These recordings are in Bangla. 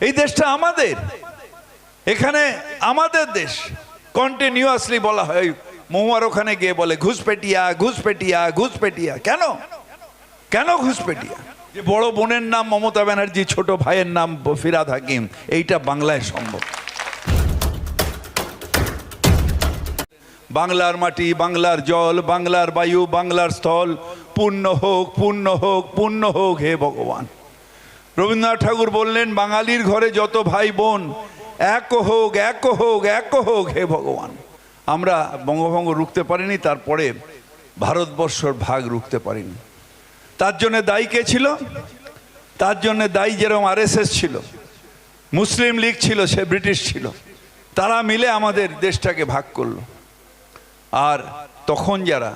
এই দেশটা আমাদের। এখানে আমাদের দেশ। কন্টিনিউয়াসলি বলা হয় মহুয়ার ওখানে গিয়ে বলে ঘুষপেটিয়া ঘুষপেটিয়া ঘুষপেটিয়া কেন? কেন ঘুষপেটিয়া যে বড় বোনের নাম মমতা ব্যানার্জি, ছোট ভাইয়ের নাম ফিরাদ হাকিম, এইটা বাংলায় সম্ভব। বাংলার মাটি, বাংলার জল, বাংলার বায়ু, বাংলার স্থল, পূর্ণ হোক পূর্ণ হোক পূর্ণ হোক হে ভগবান। রবীন্দ্রনাথ ঠাকুর বললেন, বাঙালির ঘরে যত ভাই বোন, এক হোক এক হোক এক হোক, হে ভগবান। আমরা বঙ্গভঙ্গ রুখতে পারিনি, তারপরে ভারতবর্ষর ভাগ রুখতে পারিনি। তার জন্য দায়ী কে ছিল? তার জন্য দায়ী যেরকম আরএসএস ছিল, মুসলিম লীগ ছিল, সে ব্রিটিশ ছিল। তারা মিলে আমাদের দেশটাকে ভাগ করল। আর তখন যারা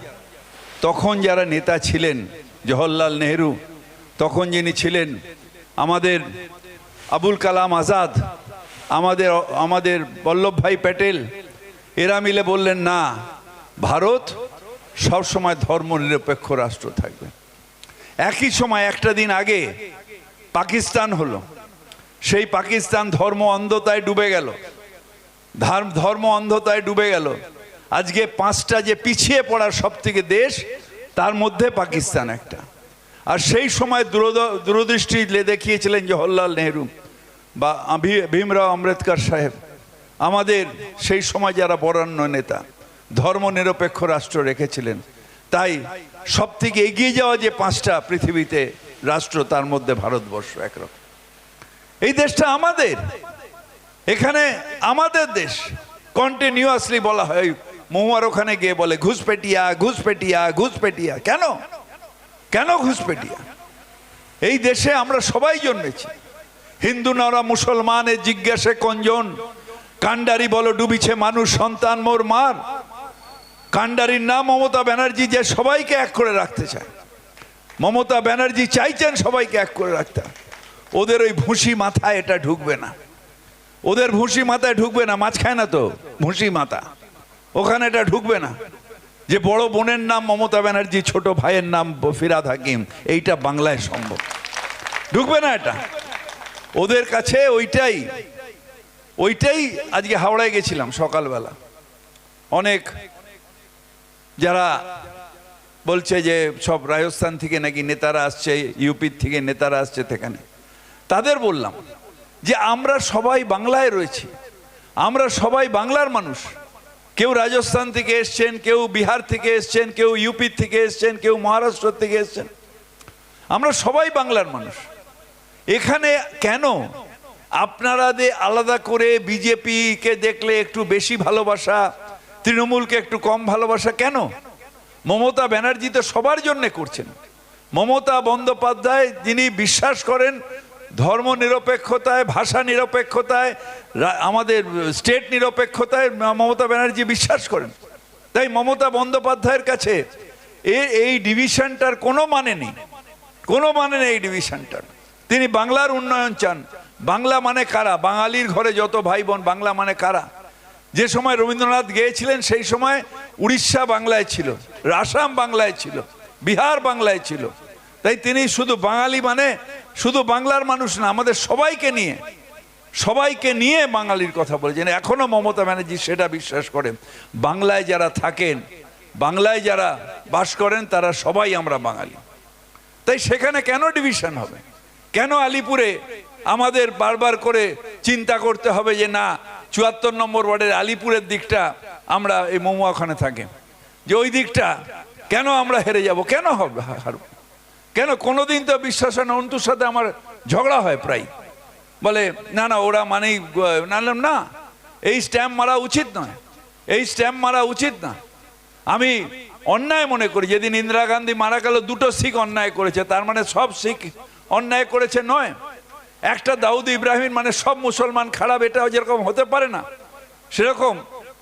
তখন যারা নেতা ছিলেন, জওহরলাল নেহেরু, তখন যিনি ছিলেন আমাদের আবুল কালাম আজাদ, আমাদের আমাদের বল্লভভাই প্যাটেল, এরা মিলে বললেন, না, ভারত সবসময় ধর্মনিরপেক্ষ রাষ্ট্র থাকবে। একই সময় একটা দিন আগে পাকিস্তান হলো। সেই পাকিস্তান ধর্ম অন্ধতায় ডুবে গেল। ধর্ম- অন্ধতায় ডুবে গেল। আজকে পাঁচটা যে পিছিয়ে পড়া সব থেকে দেশ, তার মধ্যে পাকিস্তান একটা। আর সেই সময় দূরদ- দূরদৃষ্টি দেখিয়েছিলেন জওহরলাল নেহরু বা ভীমরাও আম্বেদকর সাহেব। আমাদের সেই সময় যারা বরেণ্য নেতা ধর্ম নিরপেক্ষ রাষ্ট্র রেখেছিলেন, তাই সব থেকে এগিয়ে যাওয়া যে পাঁচটা পৃথিবীতে রাষ্ট্র, তার মধ্যে ভারতবর্ষ একরকম। এই দেশটা আমাদের। এখানে আমাদের দেশ কন্টিনিউয়াসলি বলা হয়, মহুয়ার ওখানে গিয়ে বলে ঘুষপেটিয়া ঘুষপেটিয়া ঘুষপেটিয়া কেন? কেন ঘুষপেটিয়া এই দেশে আমরা সবাই জন্মেছি। হিন্দু, নরা মুসলমানের জিজ্ঞাসে কঞ্জন, কান্ডারি বলো, ডুবিছে মানুষ, সন্তান, মোর মার। কান্ডারির নাম মমতা ব্যানার্জি যে সবাইকে এক করে রাখতে চায়। মমতা ব্যানার্জি চাইছেন সবাইকে এক করে রাখতে। ওদের ওই ভুসি মাথায় এটা ঢুকবে না। ওদের ভুসি মাথায় ঢুকবে না মাছ খায় না তো ভুসি মাথা। ওখানে এটা ঢুকবে না। যে বড় বোনের নাম মমতা ব্যানার্জি, ছোট ভাইয়ের নাম ফিরাদ হাকিম, এইটা বাংলায় সম্ভব। ঢুকবে না এটা? ওদের কাছে ওইটাই ওইটাই আজকে হাওড়ায় গেছিলাম সকালবেলা। অনেক যারা বলছে যে সব রাজস্থান থেকে নাকি নেতারা আসছে ইউপির থেকে নেতারা আসছে সেখানে। তাদের বললাম যে আমরা সবাই বাংলায় রয়েছি, আমরা সবাই বাংলার মানুষ কেউ রাজস্থান থেকে এসছেন, কেউ বিহার থেকে এসছেন, কেউ ইউপির থেকে এসছেন, কেউ মহারাষ্ট্র থেকে এসছেন। আমরা সবাই বাংলার মানুষ। এখানে কেন? আপনারা যে আলাদা করে বিজেপিকে দেখলে একটু বেশি ভালোবাসা, তৃণমূলকে একটু কম ভালোবাসা, কেন? মমতা ব্যানার্জি তো সবার জন্য করছেন। মমতা বন্দ্যোপাধ্যায় যিনি বিশ্বাস করেন ধর্ম নিরপেক্ষতায়, ভাষা নিরপেক্ষতায় আমাদের স্টেট নিরপেক্ষতায় মমতা ব্যানার্জি বিশ্বাস করেন। তাই মমতা বন্দ্যোপাধ্যায়ের কাছে এ- এই ডিভিশনটার কোনো মানে নেই। কোনো মানে নেই এই ডিভিশনটার। তিনি বাংলার উন্নয়ন চান। বাংলা মানে কারা? বাঙালির ঘরে যত ভাই বোন বাংলা মানে কারা? যে সময় রবীন্দ্রনাথ গিয়েছিলেন, সেই সময় উড়িষ্যা বাংলায় ছিল, আসাম বাংলায় ছিল, বিহার বাংলায় ছিল। তাই তিনি শুধু বাঙালি মানে শুধু বাংলার মানুষ না, আমাদের সবাইকে নিয়ে সবাইকে নিয়ে বাঙালির কথা বলেছেন এখনও মমতা ব্যানার্জি সেটা বিশ্বাস করেন। বাংলায় যারা থাকেন, বাংলায় যারা বাস করেন, তারা সবাই আমরা বাঙালি। তাই সেখানে কেন ডিভিশন হবে? কেন আলিপুরে আমাদের বারবার করে চিন্তা করতে হবে যে না, চুয়াত্তর নম্বর ওয়ার্ডের আলিপুরের দিকটা আমরা এই মমুয়া ওখানে থাকে। যে ওই দিকটা কেন আমরা হেরে যাব? কেন হবে? কেন কোনোদিন তো বিশ্বাস না? অন্তুর সাথে আমার ঝগড়া হয় প্রায়। বলে না না ওরা মানেই গ- না না, না এই স্ট্যাম্প মারা উচিত নয়। এই স্ট্যাম্প মারা উচিত না। আমি অন্যায় মনে করি। যেদিন ইন্দিরা গান্ধী মারা গেল দুটো শিখ অন্যায় করেছে। তার মানে সব শিখ অন্যায় করেছে নয়। একটা দাউদ ইব্রাহিম মানে সব মুসলমান খারাপ এটা যেরকম হতে পারে না সেরকম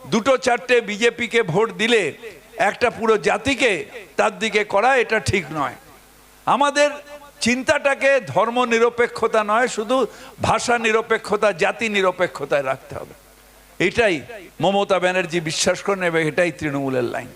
দুটো চারটে বিজেপিকে ভোট দিলে একটা পুরো জাতিকে তার দিকে করা এটা ঠিক নয়। আমাদের চিন্তাটাকে ধর্ম নিরপেক্ষতা নয়, শুধু ভাষা নিরপেক্ষতা, জাতি নিরপেক্ষতায় রাখতে হবে। এটাই মমতা ব্যানার্জি বিশ্বাস করেন এবং এটাই তৃণমূলের লাইন।